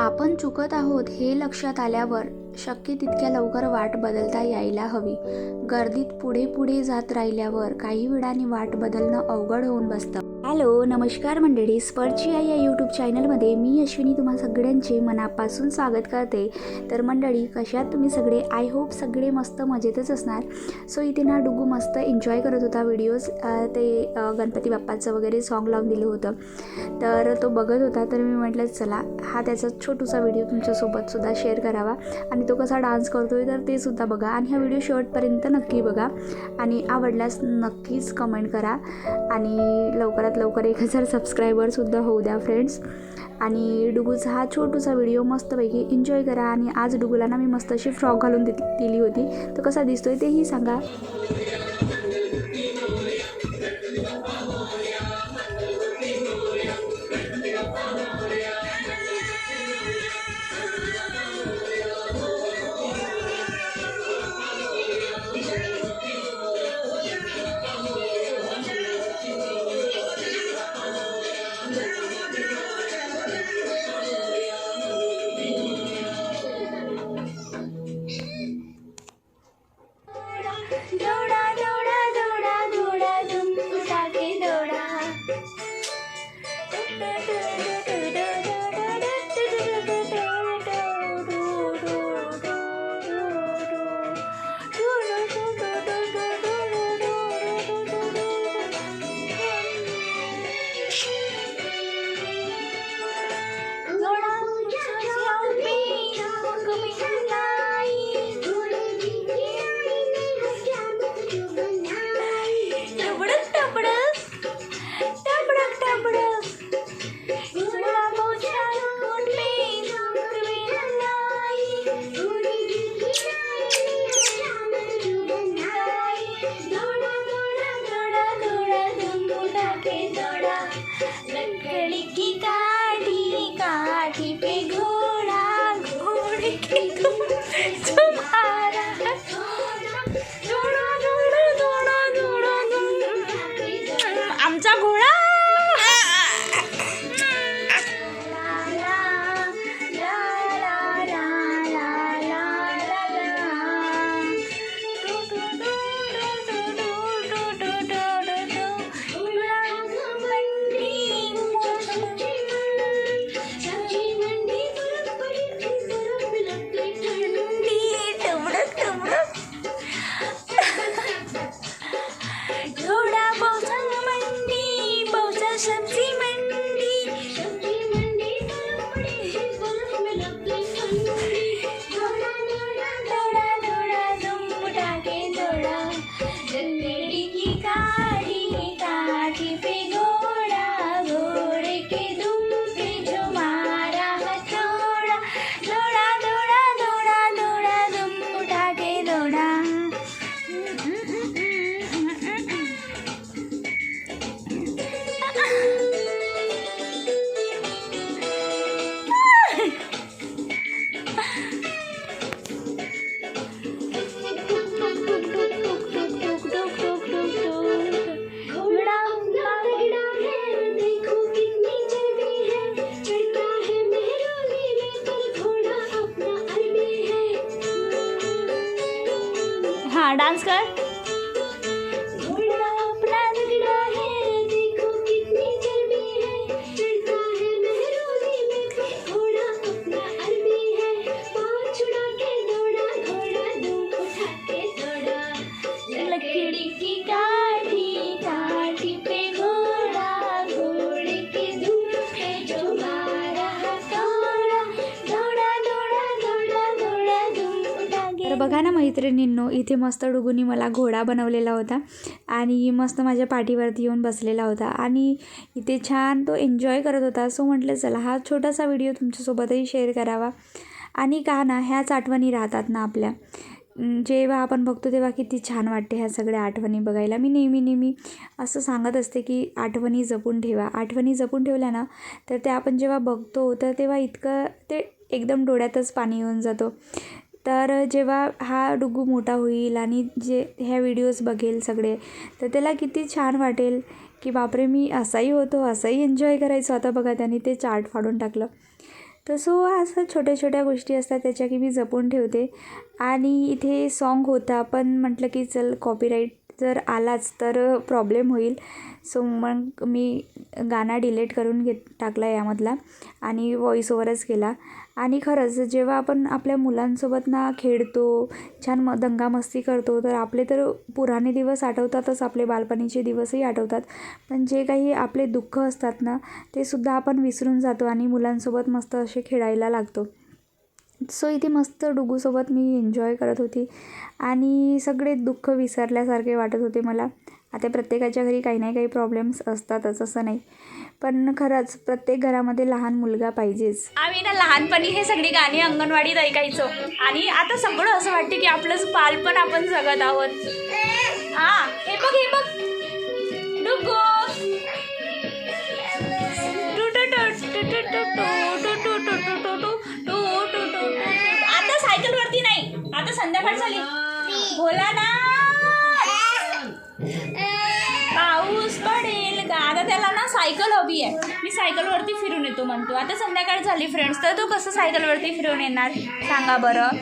आपण चुकत आहोत हे लक्षात आल्यावर शक्य तितक्या लवकर वाट बदलता यायला हवी. गर्दीत पुढे पुढे जात राहिल्यावर काही वेळाने वाट बदलणं अवघड होऊन बसतं. हॅलो नमस्कार मंडळी. स्पर्ची या यूट्यूब चॅनलमध्ये मी अश्विनी तुम्हा सगळ्यांचे मनापासून स्वागत करते. तर मंडळी कशात तुम्ही सगळे? आय होप सगळे मस्त मजेतच असणार. सो इथे ना डुगू मस्त एन्जॉय करत होता व्हिडिओज ते गणपती बाप्पाचं वगैरे सॉन्ग लावून दिलं होतं. तर तो बघत होता तर मी म्हटलं चला हा त्याचा छोटूसा व्हिडिओ तुमच्यासोबतसुद्धा शेअर करावा. आणि तो कसा डान्स करतो आहे तर ते सुद्धा बघा. आणि हा व्हिडिओ शेवटपर्यंत नक्की बघा. आणि आवडल्यास नक्कीच कमेंट करा. आणि लवकरात लवकर एक हजार सबस्क्रायबरसुद्धा होऊ द्या फ्रेंड्स आणि डुगूचा हा छोटूसा व्हिडिओ मस्तपैकी एन्जॉय करा. आणि आज डुगूला ना मी मस्त अशी फ्रॉक घालून दि दिली होती. तर कसा दिसतोय तेही सांगा. Dora. डान्स कर. बघा ना मैत्रिणींनो इथे मस्त डुगुनी मला घोडा बनवलेला होता आणि मस्त माझ्या पाठीवरती येऊन बसलेला होता आणि इथे छान तो एन्जॉय करत होता. सो म्हटलं चला हा छोटासा व्हिडिओ तुमच्यासोबतही शेअर करावा. आणि का ना ह्याच आठवणी राहतात ना आपल्या. जेव्हा आपण बघतो तेव्हा किती छान वाटते ह्या सगळ्या आठवणी बघायला. मी नेहमी नेहमी असं सांगत असते की आठवणी जपून ठेवा. आठवणी जपून ठेवल्या ना तर त्या आपण जेव्हा बघतो तर तेव्हा इतकं ते एकदम डोळ्यातच पाणी येऊन जातो. तर जेव्हा हा डुगू मोठा होईल आणि जे ह्या व्हिडिओज बघेल सगळे तर त्याला किती छान वाटेल की बापरे मी असाही होतो असाही एन्जॉय करायचो. आता बघा त्याने ते चार्ट फाडून टाकलं. तर सो असं छोट्या छोट्या गोष्टी असतात त्याच्या की मी जपून ठेवते. आणि इथे सॉन्ग होता पण म्हटलं की चल कॉपीराईट जर आलाच तर प्रॉब्लेम होईल. सो मग मी गाणं डिलेट करून घेत टाकला यामधला आणि व्हॉईस ओवरच केला. आणि खरंच जेव्हा आपण आपल्या मुलांसोबत ना खेळतो छान म दंगामस्ती करतो तर आपले तर पुराणे दिवस आठवतातच आपले बालपणीचे दिवसही आठवतात. पण जे काही आपले दुःख असतात ना ते सुद्धा आपण विसरून जातो आणि मुलांसोबत मस्त असे खेळायला लागतो. सो इथे मस्त डुगूसोबत मी एन्जॉय करत होती. आणि सगळे दुःख विसरल्यासारखे वाटत होते मला. आता प्रत्येकाच्या घरी काही ना काही प्रॉब्लेम्स असतातच असं नाही. पण खरंच प्रत्येक घरामध्ये लहान मुलगा पाहिजेच. आम्ही ना लहानपणी हे सगळी गाणी अंगणवाडीत ऐकायचो. आणि आता सगळं असं वाटते की आपलंच बालपण आपण जगत आहोत. हा हे बघ हे बघ. संध्याकाळ झाली? बोला ना. पाऊस पडेल. का आता त्याला ना सायकल हवी आहे. मी सायकलवरती फिरून येतो म्हणतो. आता संध्याकाळ झाली फ्रेंड्स तर तू कसं सायकलवरती फिरून येणार? सांगा बरं.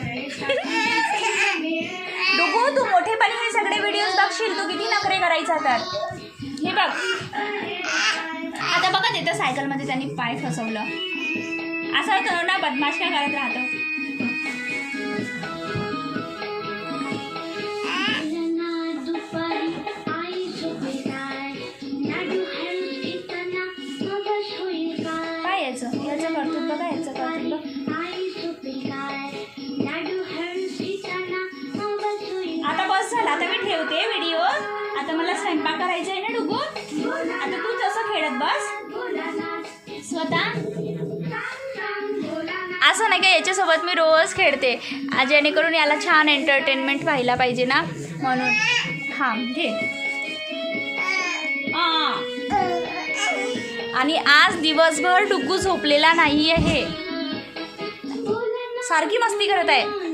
डुगू तू मोठेपणी हे सगळे व्हिडिओज बघशील. तू किती नखरे करायचा तर. हे बघ. आता बघा तिथं सायकलमध्ये त्यांनी पाय फसवलं. असं होतं ना बदमाश काय करत राहतो? बस. स्वतः. असं नाही का याच्यासोबत मी रोज खेळते. जेणेकरून याला छान एंटरटेनमेंट व्हायला पाहिजे ना म्हणून. हां घे. आणि आज दिवसभर डुकू झोपलेला नाही आहे सारखी मस्ती करत आहे.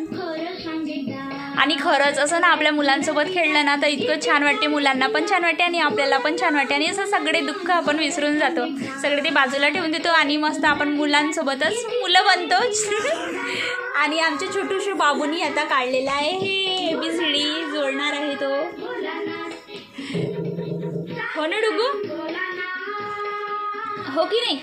आणि खरंच असं ना आपल्या मुलांसोबत खेळलं ना तर इतकं छान वाटते. मुलांना पण छान वाटते आणि आपल्याला पण छान वाटते. आणि असं सगळे दुःख आपण विसरून जातो. सगळे ते बाजूला ठेवून देतो आणि मस्त आपण मुलांसोबतच मुलं बनतोच. आणि आमच्या छोटूशे बाबूनी आता काढलेला आहे. हे बी सी डी जोडणार आहे तो. हो ना डुगू? हो की नाही?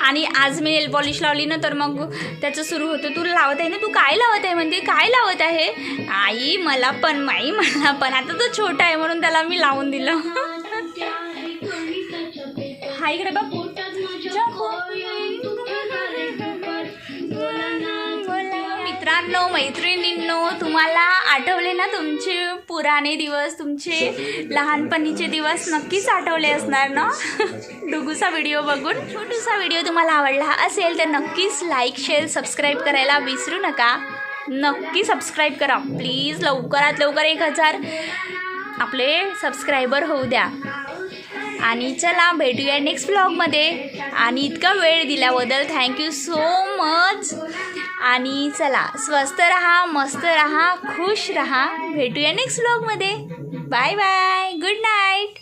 आणि आज मी नेल पॉलिश लावली ना तर मग त्याचं सुरू होतं. तू लावत आहे ना तू काय लावत आहे म्हणते काय लावत आहे? आई मला पण माई मला पण. आता तो छोटा आहे म्हणून त्याला मी लावून दिलं. हा इकडे बघ. मित्रांनो मैत्रिणींनो तुम्हाला आठवले ना तुमचे पुराणे दिवस तुमचे लहानपणीचे दिवस नक्कीच आठवले असणार ना? डुगूचा व्हिडिओ बघून. छोटूसा व्हिडिओ तुम्हाला आवडला असेल तर नक्कीच लाईक शेअर सबस्क्राईब करायला विसरू नका. नक्की सबस्क्राईब करा. प्लीज लवकरात लवकर एक हजार आपले सबस्क्रायबर होऊ द्या. आणि चला भेटूया नेक्स्ट ब्लॉगमध्ये आणि इतका वेळ दिल्याबद्दल थँक्यू सो मच आणि चला स्वस्त रहा मस्त रहा खुश रहा. भेटूया नेक्स्ट ब्लॉगमध्ये बाय बाय गुड नाईट